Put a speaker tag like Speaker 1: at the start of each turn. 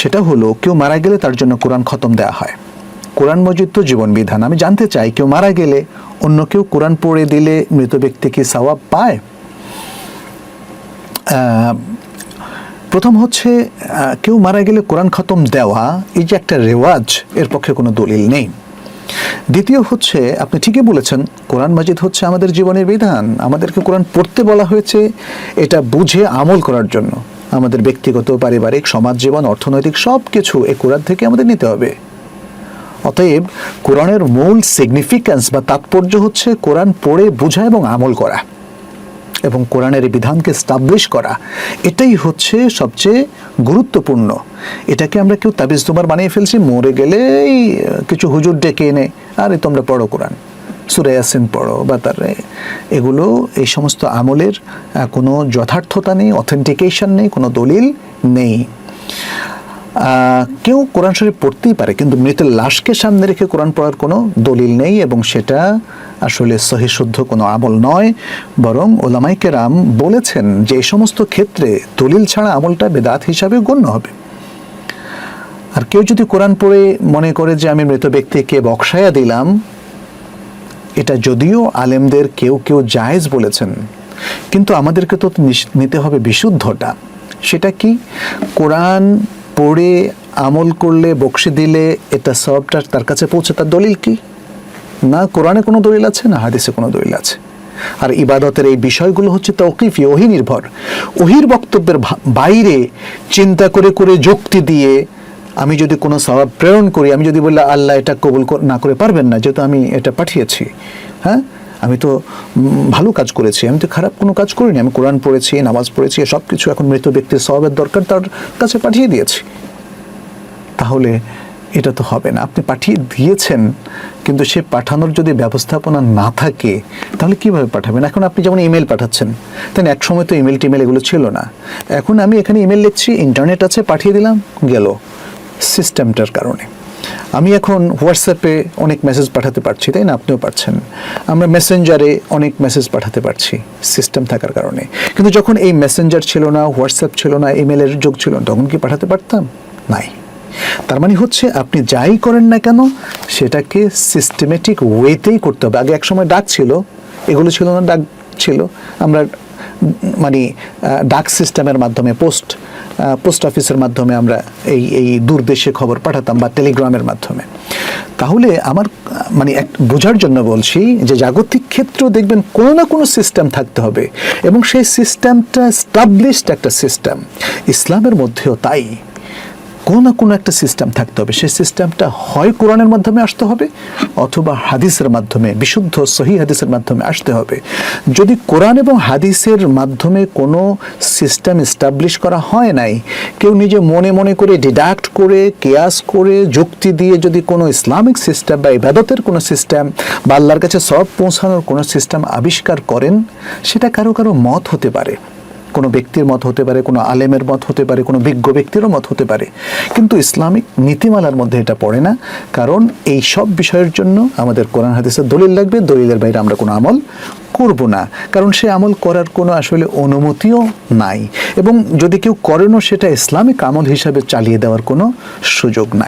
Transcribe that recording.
Speaker 1: সেটা হলো, কেউ মারা গেলে তার জন্য কোরআন খতম দেওয়া হয়। কোরআন মজিদ তো জীবন বিধান। আমি জানতে চাই, কেউ মারা গেলে অন্য কেউ কোরআন পড়ে দিলে মৃত ব্যক্তি কি সওয়াব পায়? প্রথম হচ্ছে কেউ মারা গেলে কোরআন খতম দেওয়া, এই যে একটা রেওয়াজ, এর পক্ষে কোনো দলিল নেই। দ্বিতীয় হচ্ছে, আপনি ঠিকই বলেছেন, কোরআন মাজিদ হচ্ছে আমাদের জীবনের বিধান। আমাদেরকে কোরআন পড়তে বলা হয়েছে, এটা বুঝে আমল করার জন্য। আমাদের ব্যক্তিগত, পারিবারিক, সমাজ জীবন, অর্থনৈতিক সব কিছু এই কোরআন থেকে আমাদের নিতে হবে। অতএব কোরআনের মূল সিগনিফিক্যান্স বা তাৎপর্য হচ্ছে কোরআন পড়ে, বোঝা এবং আমল করা এবং কোরআনের বিধানকে স্টাবলিশ করা। এটাই হচ্ছে সবচেয়ে গুরুত্বপূর্ণ। এটাকে আমরা কেউ তাবিজ তোমার বানিয়ে ফেলছি, মরে গেলেই কিছু হুজুর ডেকে এনে, আরে, তোমরা পড়ো কোরআন। সুরে ইয়াসিন পড়ো বা তার, এগুলো এই সমস্ত আমলের কোনো যথার্থতা নেই অথেন্টিকেশন নেই, কোনো দলিল নেই। কেউ কোরআন শরীফ পড়তেই পারে, কিন্তু মৃতের লাশকে সামনে রেখে কোরআন পড়ার কোনো দলিল নেই এবং সেটা আসলে সহিশুদ্ধ কোনো আমল নয়। বরং ওলামাই কেরাম বলেছেন যে এই সমস্ত ক্ষেত্রে দলিল ছাড়া আমলটা বেদাত হিসাবে গণ্য হবে। আর কেউ যদি কোরআন পড়ে মনে করে যে আমি মৃত ব্যক্তিকে বক্সায়া দিলাম এটা যদিও আলেমদের কেউ কেউ জায়েজ বলেছেন, কিন্তু আমাদেরকে তো নিতে হবে বিশুদ্ধটা। সেটা কি? কোরআন পড়ে, আমল করলে বকশি দিলে, এটা সবটা তার কাছে পৌঁছে, তার দলিল কি? না কোরআনে কোনো দলিল আছে, না হাদিসে কোনো দলিল আছে। আর ইবাদতের এই বিষয়গুলো হচ্ছে তৌকিফি ওহি নির্ভর ওহির বক্তব্যের বাইরে চিন্তা করে করে যুক্তি দিয়ে আমি যদি কোনো স্বভাব প্রেরণ করি, আমি যদি বললে আল্লাহ, এটা কবুল না করে পারবেন না, যেহেতু আমি এটা পাঠিয়েছি। হ্যাঁ? আমি তো ভালো কাজ করেছি, আমি তো খারাপ কোনো কাজ করিনি। আমি কোরআন পড়েছি, নামাজ পড়েছি, সব কিছু এখন মৃত ব্যক্তির স্বভাবের দরকার, তার কাছে পাঠিয়ে দিয়েছি। তাহলে এটা তো হবে না। আপনি পাঠিয়ে দিয়েছেন, কিন্তু সে পাঠানোর যদি ব্যবস্থাপনা না থাকে, তাহলে কীভাবে পাঠাবেন? এখন আপনি যেমন ইমেল পাঠাচ্ছেন তাই এক সময় তো ইমেল টিমেল এগুলো ছিল না। এখন আমি এখানে ইমেল লিখছি, ইন্টারনেট আছে, পাঠিয়ে দিলাম, গেল। সিস্টেমটার কারণে। আমি এখন হোয়াটসঅ্যাপে অনেক মেসেজ পাঠাতে পারছি, তাই না? আপনিও পারছেন। আমরা মেসেঞ্জারে অনেক মেসেজ পাঠাতে পারছি সিস্টেম থাকার কারণে। কিন্তু যখন এই মেসেঞ্জার ছিল না হোয়াটসঅ্যাপ ছিল না ইমেলের যোগ ছিল না তখন কি পাঠাতে পারতাম? নাই। তার মানে হচ্ছে আপনি যাই করেন না কেন, সেটাকে সিস্টেমেটিক ওয়েতেই করতে হবে। আগে একসময় ডাক ছিল, এগুলো ছিল না, ডাক ছিল। আমরা মানে ডাক সিস্টেমের মাধ্যমে, পোস্ট পোস্ট অফিসের মাধ্যমে আমরা এই এই দূর দেশে খবর পাঠাতাম বা টেলিগ্রামের মাধ্যমে। তাহলে আমার মানে এক, বোঝার জন্য বলছি যে জাগতিক ক্ষেত্র দেখবেন কোনো না কোনো সিস্টেম থাকতে হবে এবং সেই সিস্টেমটা স্টাবলিশড একটা সিস্টেম। ইসলামের মধ্যেও তাই। কোনো না কোনো একটা সিস্টেম থাকতে হবে। সেই সিস্টেমটা হয় কোরআনের মাধ্যমে আসতে হবে অথবা হাদিসের মাধ্যমে, বিশুদ্ধ সহি হাদিসের মাধ্যমে আসতে হবে। যদি কোরআন এবং হাদিসের মাধ্যমে কোনো সিস্টেম এস্টাবলিশ করা হয় নাই, কেউ নিজে মনে মনে করে ডিডাক্ট করে, কেয়াস করে, যুক্তি দিয়ে যদি কোনো ইসলামিক সিস্টেম বা ইবাদতের কোনো সিস্টেম বা আল্লাহর কাছে সব পৌঁছানোর কোনো সিস্টেম আবিষ্কার করেন, সেটা কারও কারও মত হতে পারে। কোনো ব্যক্তির মত হতে পারে, কোনো আলেমের মত হতে পারে, কোনো বিজ্ঞ ব্যক্তিরও মত হতে পারে। কিন্তু ইসলামিক নীতিমালার মধ্যে এটা পড়ে না, কারণ এই সব বিষয়ের জন্য আমাদের কোরআন হাদিসের দলিল লাগবে, দলিলের বাইরে আমরা কোনো আমল করব না। কারণ সে আমল করার কোনো আসলে অনুমতিও নাই এবং যদি কেউ করেনও সেটা ইসলামিক আমল হিসাবে চালিয়ে দেওয়ার কোনো সুযোগ নাই।